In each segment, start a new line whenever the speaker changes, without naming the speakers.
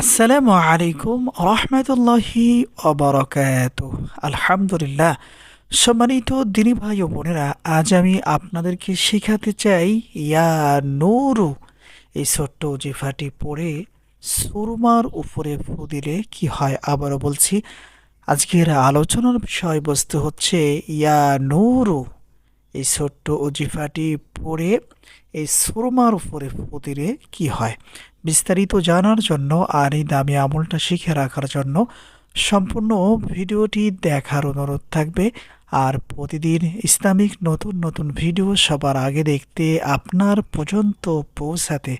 আসসালামু আলাইকুম রহমতুল্লাহি অবরকাত। আলহামদুলিল্লাহ। সম্মানিত দিনী ভাই ও বোনেরা, আজ আমি আপনাদেরকে শেখাতে চাই ইয়া নূরু। এই ছোট্ট জিফাটি পড়ে সুরমার উপরে ফু দিলে কি হয় আবারও বলছি। আজকের আলোচনার বিষয়বস্তু হচ্ছে ইয়া নূরু। এই ছোট্ট অজিফাটি পড়ে, এই সুরমার উপরে ফু দিলে কি হয়? বিস্তারিত জানার জন্য আর এই দামি আমলটা শিখে রাখার জন্য সম্পূর্ণ ভিডিওটি দেখার অনুরোধ থাকবে। আর প্রতিদিন ইসলামিক নতুন নতুন ভিডিও সবার আগে দেখতে আপনার পর্যন্ত পৌঁছাতে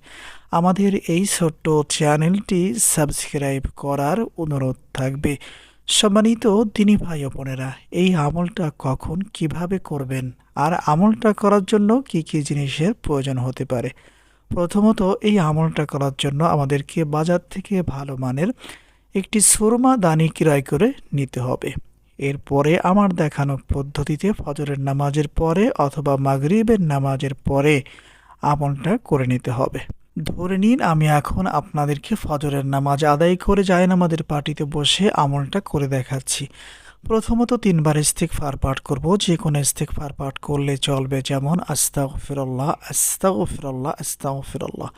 আমাদের এই ছোট্ট চ্যানেলটি সাবস্ক্রাইব করার অনুরোধ থাকবে। সম্মানিত তিনি ভাই বোনেরা, এই আমলটা কখন কীভাবে করবেন? আর আমলটা করার জন্য কি কি জিনিসের প্রয়োজন হতে পারে? প্রথমত, এই আমলটা করার জন্য আমাদেরকে বাজার থেকে ভালো মানের একটি সুরমা দানি ক্রয় করে নিতে হবে। এরপরে আমার দেখানো পদ্ধতিতে ফজরের নামাজের পরে অথবা মাগরিবের নামাজের পরে আমলটা করে নিতে হবে। ধরে নিন, আমি এখন আপনাদেরকে ফজরের নামাজ আদায় করে যায় নামাজের পার্টিতে বসে আমলটা করে দেখাচ্ছি। প্রথমত তিনবার ইস্তিক ফার পাঠ করব যে কোনো ইস্তিক ফার পাঠ করলে চলবে যেমন আস্তাগ ফিরল্লাহ আস্তাগ ফিরল্লাহ আস্তাগ ফিরল্লাহ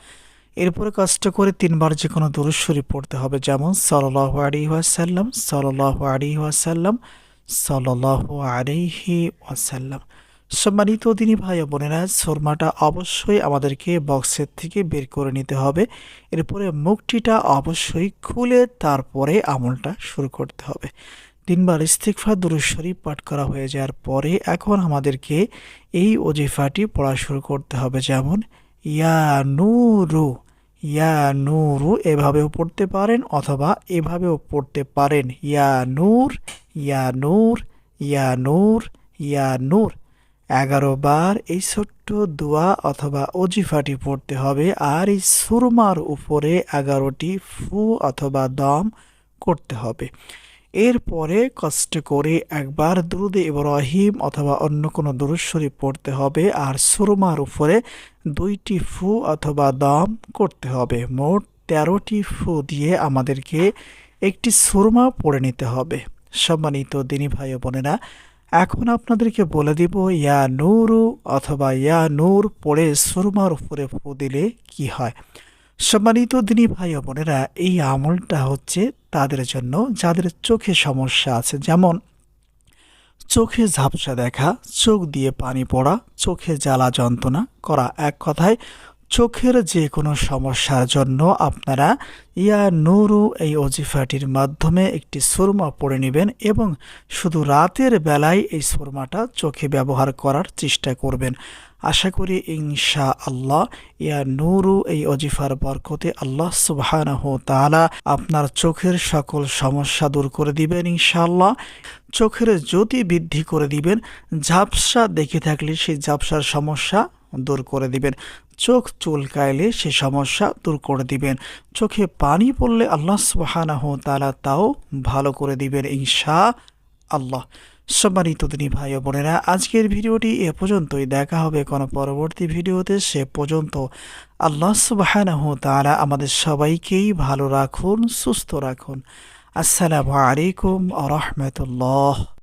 এরপরে কষ্ট করে তিনবার যে কোনো দুরুশ্বরী পড়তে হবে, যেমন সল্লাহ আলী ওয়াসাল্লাম সল্লাহ আলী ওয়াসাল্লাম সল্লাহ আলিহি ওয়াসাল্লাম। সম্মানিত দিনী ভাই বোনেরা শর্মাটা অবশ্যই আমাদেরকে বক্সের থেকে বের করে নিতে হবে। এরপরে মুখটিটা অবশ্যই খুলে তারপরে আমলটা শুরু করতে হবে। তিনবার ইস্তিকফা দুরুশরীফ পাঠ করা হয়ে যাওয়ার পরে এখন আমাদেরকে এই ওজিফাটি পড়া শুরু করতে হবে। যেমন, ইয়া নুরু ইয়া নুরু, এভাবেও পড়তে পারেন অথবা এভাবেও পড়তে পারেন। ইয়া নূর ইয়া নূর ইয়া নূর ইয়া নূর। এগারো বার এই ছোট্ট দোয়া অথবা অজিফাটি পড়তে হবে আর এই সুরমার উপরে এগারোটি ফু অথবা দম করতে হবে। এরপরে কষ্ট করে একবার দুরুদে ইব্রাহিম অথবা অন্য কোনো দুরুশ্বরী পড়তে হবে আর সুরমার উপরে দুইটি ফু অথবা দম করতে হবে। মোট তেরোটি ফু দিয়ে আমাদেরকে একটি সুরমা পড়ে নিতে হবে। সম্মানিত দিনী ভাই বোনেরা, এখন আপনাদেরকে বলে দিব, ইয়া নূরু অথবা ইয়া নূর পড়ে সুরমার উপরে ফু দিলে কি হয়? সম্মানিত দিনী ভাই বোনেরা, এই আমলটা হচ্ছে তাদের জন্য যাদের চোখে সমস্যা আছে। যেমন, চোখে ঝাপসা দেখা, চোখ দিয়ে পানি পড়া, চোখে জ্বালা যন্ত্রণা করা। এক কথায় চোখের যে কোনো সমস্যার জন্য আপনারা ইয়া নুরু এই অজিফাটির মাধ্যমে একটি সুরমা পড়ে নেবেন এবং শুধু রাতের বেলায় এই সুরমাটা চোখে ব্যবহার করার চেষ্টা করবেন। আশা করি ইনশা আল্লাহ ইয়া নুরু এই অজিফার বরকতে আল্লাহ সুবাহানহ তালা আপনার চোখের সকল সমস্যা দূর করে দিবেন ইনশাআল্লাহ। চোখের জ্যোতি বৃদ্ধি করে দিবেন। ঝাপসা দেখে থাকলে সেই ঝাপসার সমস্যা দূর করে দিবেন। চোখ চুলকাইলে সে সমস্যা দূর করে দিবেন। চোখে পানি পড়লে আল্লাহ সুবাহানাহ তালা তাও ভালো করে দিবেন ইনশা আল্লাহ সম্মানিত দিনী ভাই বোনেরা, আজকের ভিডিওটি এ পর্যন্তই। দেখা হবে কোনো পরবর্তী ভিডিওতে। সে পর্যন্ত আল্লাহ সুবাহানাহ তালা আমাদের সবাইকেই ভালো রাখুন, সুস্থ রাখুন। আসসালামু আলাইকুম আ রহমতুল্লাহ।